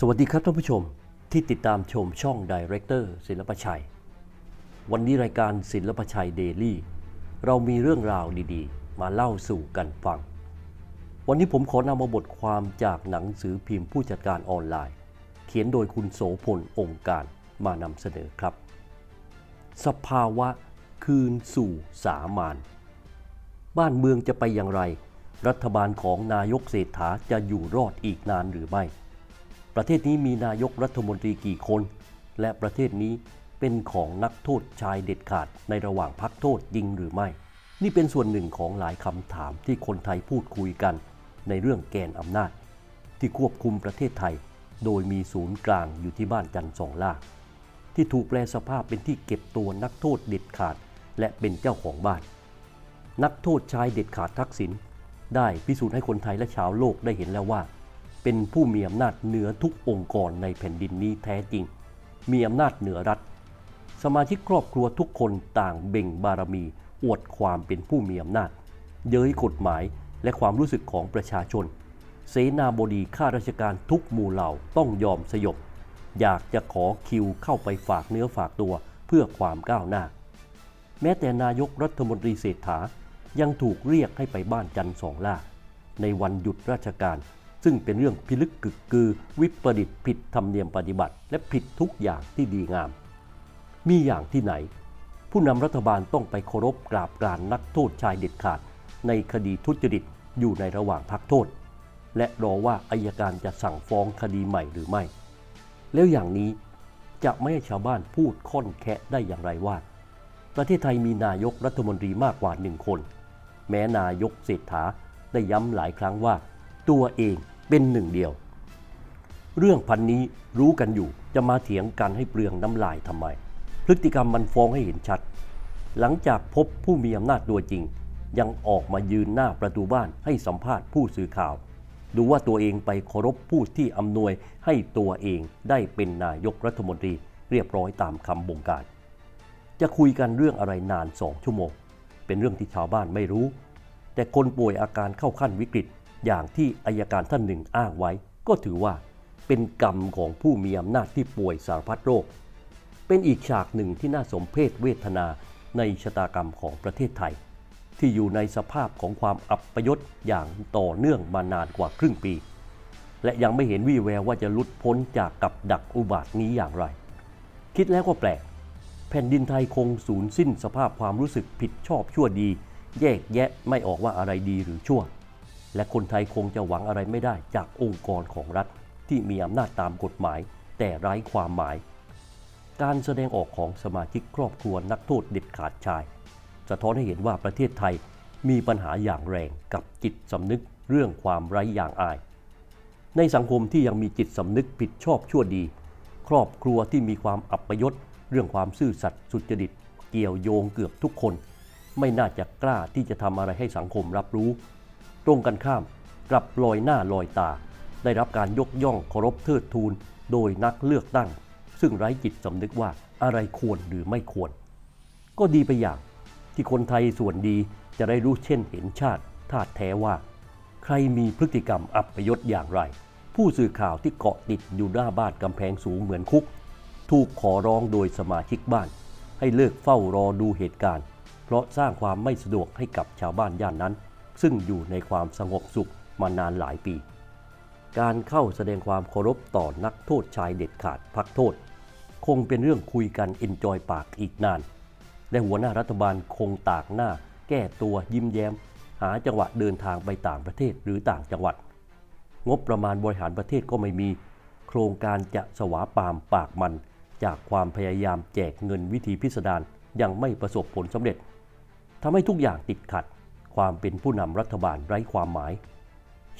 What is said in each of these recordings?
สวัสดีครับท่านผู้ชมที่ติดตามชมช่องดีเรคเตอร์ศิลปชัย วันนี้รายการศิลปชัยเดลี่ เรามีเรื่องราวดีๆ มาเล่าสู่กันฟัง วันนี้ผมขอนำมาบทความจากหนังสือพิมพ์ผู้จัดการออนไลน์ เขียนโดยคุณโสพลองค์การมานำเสนอครับ สภาวะคืนสู่สามานบ้านเมืองจะไปอย่างไร รัฐบาลของนายกเศรษฐาจะอยู่รอดอีกนานหรือไม่ ประเทศนี้มีนายกรัฐมนตรีกี่คน และประเทศนี้เป็นของนักโทษชายเด็ดขาดในระหว่างพักโทษจริงหรือไม่ นี่เป็นส่วนหนึ่งของหลายคำถามที่คนไทยพูดคุยกันในเรื่องแกนอำนาจ ที่ควบคุมประเทศไทย โดยมีศูนย์กลางอยู่ที่บ้านจันทร์สองล่า ที่ถูกแปลสภาพเป็นที่เก็บตัวนักโทษเด็ดขาดและเป็นเจ้าของบ้าน นักโทษชายเด็ดขาดทักษิณได้พิสูจน์ให้คนไทยและชาวโลกได้เห็นแล้วว่า เป็นผู้มีอำนาจเหนือทุกองค์กรในแผ่นดินนี้แท้จริง มีอำนาจเหนือรัฐ สมาชิกครอบครัวทุกคนต่างเบ่งบารมี อวดความเป็นผู้มีอำนาจ เย้ยกฎหมายและความรู้สึกของประชาชน เสนาบดีข้าราชการทุกหมู่เหล่าต้องยอมสยบ อยากจะขอคิวเข้าไปฝากเนื้อฝากตัวเพื่อความก้าวหน้า แม้แต่นายกรัฐมนตรีเศรษฐายังถูกเรียกให้ไปบ้านจันทร์สองล่าในวันหยุดราชการ ซึ่งเป็นเรื่องพิลึกกึกกือ วิปริตผิดธรรมเนียมปฏิบัติ และผิดทุกอย่างที่ดีงาม มีอย่างที่ไหน ผู้นำรัฐบาลต้องไปเคารพกราบกรานนักโทษชายเด็ดขาด ในคดีทุจริตอยู่ในระหว่างพักโทษ และรอว่าอายการจะสั่งฟ้องคดีใหม่หรือไม่ แล้วอย่างนี้จะไม่ให้ชาวบ้านพูดค่อนแคะได้อย่างไรว่า ประเทศไทยมีนายกรัฐมนตรีมากกว่าหนึ่งคน แม้นายกเศรษฐาได้ย้ำหลายครั้งว่า ตัวเองเป็นหนึ่งเดียว เรื่องพันนี้รู้กันอยู่จะมาเถียงกันให้เปลืองน้ำลายทำไม พฤติกรรมมันฟ้องให้เห็นชัด หลังจากพบผู้มีอำนาจตัวจริง ยังออกมายืนหน้าประตูบ้านให้สัมภาษณ์ผู้สื่อข่าว ดูว่าตัวเองไปเคารพผู้ที่อำนวยให้ตัวเองได้เป็นนายกรัฐมนตรีเรียบร้อยตามคำบงการ จะคุยกันเรื่องอะไรนานสองชั่วโมง เป็นเรื่องที่ชาวบ้านไม่รู้ แต่คนป่วยอาการเข้าขั้นวิกฤต อย่างที่อายการท่านหนึ่งอ้างไว้ ก็ถือว่าเป็นกรรมของผู้มีอำนาจที่ป่วยสารพัดโรค เป็นอีกฉากหนึ่งที่น่าสมเพชเวทนาในชะตากรรมของประเทศไทย ที่อยู่ในสภาพของความอับปยศอย่างต่อเนื่องมานานกว่าครึ่งปี และยังไม่เห็นวี่แววว่าจะลุดพ้นจากกับดักอุบาทนี้อย่างไร คิดแล้วก็แปลก แผ่นดินไทยคงสูญสิ้นสภาพความรู้สึกผิดชอบชั่วดี แยกแยะไม่ออกว่าอะไรดีหรือชั่ว และคนไทยคงจะหวังอะไรไม่ได้จากองค์กรของรัฐที่มีอำนาจตามกฎหมาย แต่ไร้ความหมาย การแสดงออกของสมาชิกครอบครัวนักโทษเด็ดขาดชาย สะท้อนให้เห็นว่าประเทศไทยมีปัญหาอย่างแรงกับจิตสำนึกเรื่องความไร้อย่างอาย ในสังคมที่ยังมีจิตสำนึกผิดชอบชั่วดี ครอบครัวที่มีความอับปยศเรื่องความซื่อสัตย์สุจริต เกี่ยวโยงเกือบทุกคน ไม่น่าจะกล้าที่จะทำอะไรให้สังคมรับรู้ ตรงกันข้ามกลับลอยหน้าลอยตา ได้รับการยกย่องเคารพเทิดทูนโดยนักเลือกตั้ง ซึ่งไร้จิตสำนึกว่าอะไรควรหรือไม่ควร ก็ดีไปอย่างที่คนไทยส่วนดีจะได้รู้เช่นเห็นชาติธาตุแท้ว่า ใครมีพฤติกรรมอับประยศอย่างไร ผู้สื่อข่าวที่เกาะติดอยู่หน้าบ้านกำแพงสูงเหมือนคุก ถูกขอร้องโดยสมาชิกบ้าน ให้เลิกเฝ้ารอดูเหตุการณ์ เพราะสร้างความไม่สะดวกให้กับชาวบ้านย่านนั้น ซึ่งอยู่ในความสงบสุขมานานหลายปี การเข้าแสดงความเคารพต่อนักโทษชายเด็ดขาดพักโทษ คงเป็นเรื่องคุยกันเอ็นจอยปากอีกนาน และหัวหน้ารัฐบาลคงตากหน้า แก้ตัวยิ้มแย้ม หาจังหวะเดินทางไปต่างประเทศหรือต่างจังหวัด งบประมาณบริหารประเทศก็ไม่มี โครงการจะสวาปามปากมัน จากความพยายามแจกเงินวิธีพิสดารยังไม่ประสบผลสำเร็จทำให้ทุกอย่างติดขัด ความเป็นผู้นำรัฐบาลไร้ความหมาย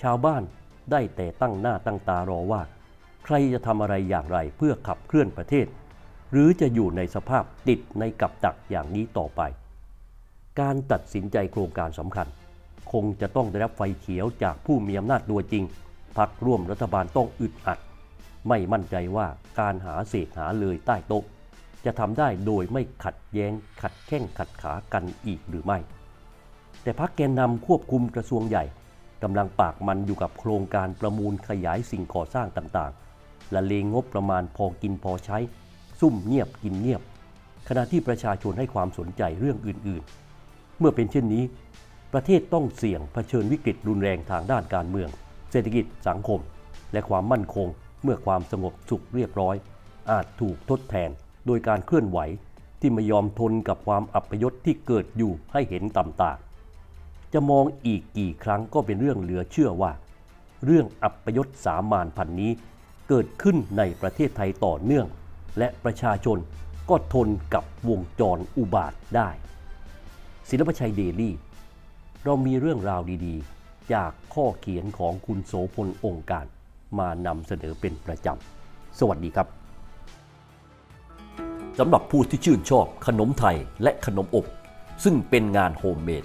ชาวบ้านได้แต่ตั้งหน้าตั้งตารอว่า ใครจะทำอะไรอย่างไรเพื่อขับเคลื่อนประเทศ หรือจะอยู่ในสภาพติดในกับดักอย่างนี้ต่อไป การตัดสินใจโครงการสำคัญ คงจะต้องได้รับไฟเขียวจากผู้มีอำนาจตัวจริงพักร่วมรัฐบาลต้องอึดอัด ไม่มั่นใจว่าการหาเศษหาเลยใต้โต๊ะจะทำได้โดยไม่ขัดแย้งขัดแข้งขัดขากันอีกหรือไม่ แต่พักแกนนำควบคุมกระทรวงใหญ่กำลังปากมันอยู่กับโครงการประมูลขยายสิ่งก่อสร้างต่างๆละเลงงบประมาณพอกินพอใช้ ซุ่มเงียบกินเงียบ ขณะที่ประชาชนให้ความสนใจเรื่องอื่นๆ เมื่อเป็นเช่นนี้ ประเทศต้องเสี่ยงเผชิญวิกฤตรุนแรงทางด้านการเมือง เศรษฐกิจสังคม และความมั่นคงเมื่อความสงบสุขเรียบร้อย อาจถูกทดแทนโดยการเคลื่อนไหวที่ไม่ยอมทนกับความอัปยศที่เกิดอยู่ให้เห็นต่ำตา จะมองอีกกี่ครั้งก็เป็นเรื่องเหลือเชื่อว่า เรื่องอัปยศสามานพันนี้เกิดขึ้นในประเทศไทยต่อเนื่อง และประชาชนก็ทนกับวงจรอุบาทได้ ศิลปชัยเดลี่ เรามีเรื่องราวดีๆ จากข้อเขียนของคุณโสพลองค์การมานำเสนอเป็นประจำ สวัสดีครับสำหรับผู้ที่ชื่นชอบขนมไทยและขนมอบ ซึ่งเป็นงานโฮมเมด